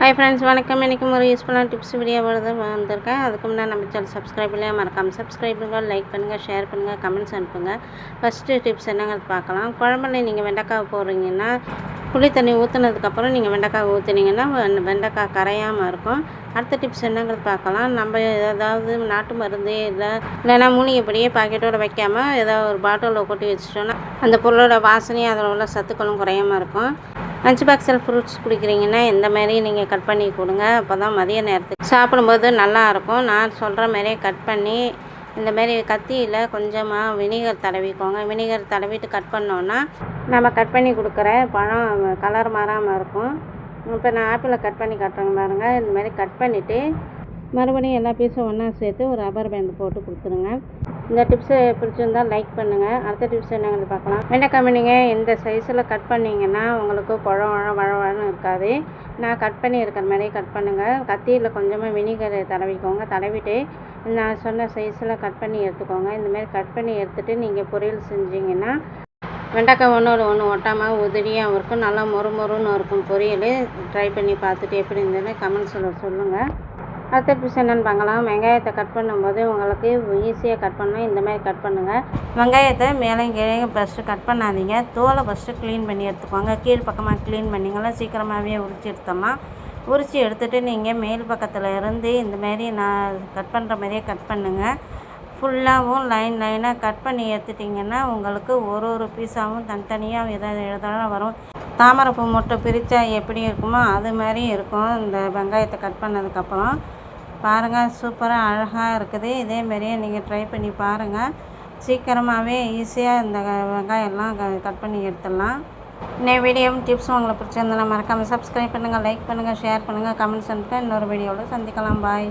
Hi friends வணக்கம். இன்றைக்கி ஒரு யூஸ்ஃபுல்லான டிப்ஸ் வீடியோ வருது வந்திருக்கேன். அதுக்கு முன்னாடி நம்ம சேனல் சப்ஸ்கிரைப் பண்ணலையா மறக்காமல் சப்ஸ்கிரைப் பண்ணுங்கள் லைக் பண்ணுங்கள் ஷேர் பண்ணுங்கள் கமெண்ட்ஸ் அனுப்புங்க. ஃபஸ்ட்டு டிப்ஸ் என்னங்கிறது பார்க்கலாம். குழம்புல நீங்கள் வெண்டைக்காய் போடுறீங்கன்னா புளி தண்ணி ஊற்றுனதுக்கப்புறம் நீங்கள் வெண்டைக்காய் ஊற்றுனீங்கன்னா வெண்டைக்காய் கரையாமல் இருக்கும். அடுத்த டிப்ஸ் என்னங்கிறது பார்க்கலாம். நம்ம ஏதாவது நாட்டு மருந்து இல்லை இல்லைன்னா மூலிகைப்படியே பாக்கெட்டோட வைக்காமல் ஏதாவது ஒரு பாட்டிலில் கொட்டி வச்சிட்டோன்னா அந்த பொருளோட வாசனையும் அதில் உள்ள சத்துக்களும் குறையாமல் இருக்கும். லஞ்ச் பாக்ஸில் ஃப்ரூட்ஸ் குடிக்கிறீங்கன்னா இந்த மாதிரி நீங்கள் கட் பண்ணி கொடுங்க. அப்போ தான் மதிய நேரத்துக்கு சாப்பிடும்போது நல்லாயிருக்கும் நான் சொல்கிற மாதிரியே கட் பண்ணி இந்த மாதிரி கத்தியில் கொஞ்சமாக வினிகர் தடவிக்கோங்க. வினிகர் தடவிட்டு கட் பண்ணோன்னா நம்ம கட் பண்ணி கொடுக்குற பழம் கலர் மாறாமல் இருக்கும். இப்போ நான் ஆப்பிளை கட் பண்ணி காட்டுறேங்க பாருங்கள் இந்த மாதிரி கட் பண்ணிவிட்டு மறுபடியும் எல்லா பீஸும் ஒன்றா சேர்த்து ஒரு ரப்பர் பேண்ட் போட்டு கொடுத்துருங்க. இந்த டிப்ஸு பிடிச்சிருந்தா லைக் பண்ணுங்கள் அடுத்த டிப்ஸ் என்னங்கிறது பார்க்கலாம். வெண்டைக்காய் நீங்கள் இந்த சைஸில் கட் பண்ணிங்கன்னா உங்களுக்கு பழம் வழவழன்னு இருக்காது. நான் கட் பண்ணி இருக்கிற மாதிரியே கட் பண்ணுங்கள் கத்தியில் கொஞ்சமாக வினிகர் தடவிக்கோங்க. தடவிட்டு நான் சொன்ன சைஸில் கட் பண்ணி எடுத்துக்கோங்க. இந்தமாரி கட் பண்ணி எடுத்துகிட்டு நீங்கள் பொரியல் செஞ்சிங்கன்னா வெண்டைக்காய் ஒன்று ஒன்று ஒட்டாமல் உதிரியாகவும் இருக்கும். நல்லா மொறு மொறுன்னு இருக்கும் பொரியல். ட்ரை பண்ணி பார்த்துட்டு எப்படி இருந்ததுன்னு கமெண்ட்ஸில் சொல்லுங்கள் அடுத்த டிப்ஸ் என்னென்னு பார்க்கலாம். வெங்காயத்தை கட் பண்ணும்போது உங்களுக்கு ஈஸியாக கட் பண்ணணும். இந்த மாதிரி கட் பண்ணுங்கள் வெங்காயத்தை மேலே கீழே ஃபஸ்ட்டு கட் பண்ணாதீங்க. தோலை ஃபஸ்ட்டு க்ளீன் பண்ணி எடுத்துக்கோங்க. கீழ் பக்கமாக க்ளீன் பண்ணிங்கன்னா சீக்கிரமாகவே உரிச்சு எடுத்துடலாம். உரித்து எடுத்துகிட்டு நீங்கள் மேல் பக்கத்தில் இருந்து இந்த மாதிரி நான் கட் பண்ணுற மாதிரியே கட் பண்ணுங்கள் ஃபுல்லாகவும் லைன் லைனாக கட் பண்ணி எடுத்துட்டிங்கன்னா உங்களுக்கு ஒரு ஒரு பீஸாகவும் தனித்தனியாக எதாவது எழுதலாம் வரும். தாமரைப்பூ மொட்டை பிரித்தா எப்படி இருக்குமோ அது மாதிரி இருக்கும். இந்த வெங்காயத்தை கட் பண்ணதுக்கப்புறம் பாருங்கள் சூப்பராக அழகாக இருக்குது. இதே மாதிரியே நீங்கள் ட்ரை பண்ணி பாருங்கள் சீக்கிரமாகவே ஈஸியாக இந்த வெங்காயம்லாம் கட் பண்ணி எடுத்துடலாம். இன்னும் வீடியோவும் டிப்ஸும் உங்களுக்கு பிடிச்சிருந்தா மறக்காமல் சப்ஸ்கிரைப் பண்ணுங்கள் லைக் பண்ணுங்கள் ஷேர் பண்ணுங்கள் கமெண்ட்ஸ் அனுப்புங்க. இன்னொரு வீடியோவில் சந்திக்கலாம். பாய்